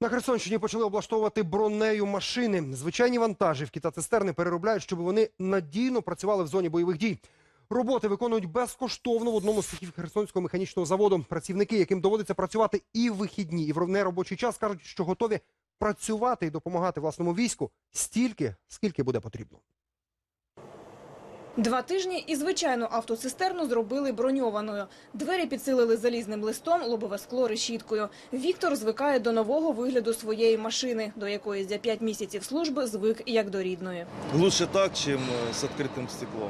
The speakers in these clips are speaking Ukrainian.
На Херсонщині почали облаштовувати бронею машини. Звичайні вантажівки та цистерни переробляють, щоб вони надійно працювали в зоні бойових дій. Роботи виконують безкоштовно в одному з цехів Херсонського механічного заводу. Працівники, яким доводиться працювати і в вихідні, і в неробочий час, кажуть, що готові працювати і допомагати власному війську стільки, скільки буде потрібно. Два тижні і звичайну автоцистерну зробили броньованою. Двері підсилили залізним листом, лобове скло решіткою. Віктор звикає до нового вигляду своєї машини, до якої за п'ять місяців служби звик як до рідної. Лучше так, чем э, с открытым стеклом.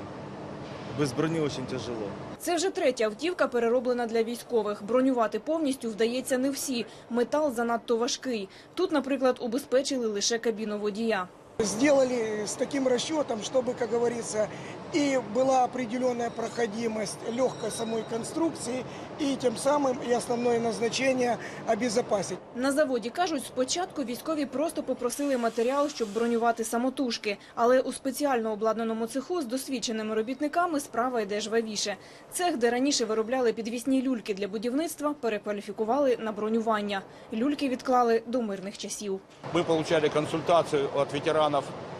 Без брони очень тяжело. Це вже третя автівка, перероблена для військових. Бронювати повністю вдається не всі. Метал занадто важкий. Тут, наприклад, убезпечили лише кабіну водія. Сделали с таким расчетом, чтобы, как говорится, и была определенная проходимость легкой самой конструкции, и тем самым и основное назначение обезопасить. На заводі кажуть, спочатку військові просто попросили матеріал, щоб бронювати самотужки. Але у спеціально обладнаному цеху з досвідченими робітниками справа йде жвавіше. Цех, де раніше виробляли підвісні люльки для будівництва, перекваліфікували на бронювання. Люльки відклали до мирних часів. Мы получали консультацию от ветеранов э,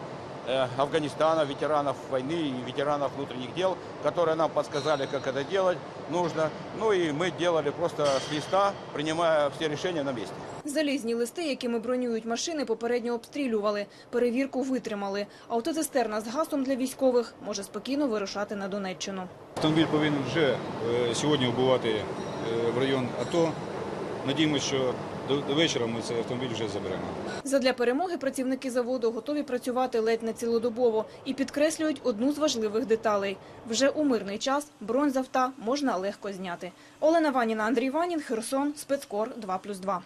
Афганистана, ветеранов войны и ветеранов внутренних дел, которые нам подсказали, как это делать нужно. Ну и мы делали просто с листа, принимая все решения на месте. Залізні листи, якими бронюють машини, попередньо обстрілювали. Перевірку витримали. Автоцистерна з газом для військових може спокійно вирушати на Донеччину. Автомобіль повинен вже е, сьогодні вбувати е, в район АТО. Надіємося, що до, до вечора ми цей автомобіль вже заберемо. Задля перемоги працівники заводу готові працювати ледь не цілодобово і підкреслюють одну з важливих деталей. Вже у мирний час бронь з авто можна легко зняти. Олена Ваніна, Андрій Ванін, Херсон, Спецкор 2+,2.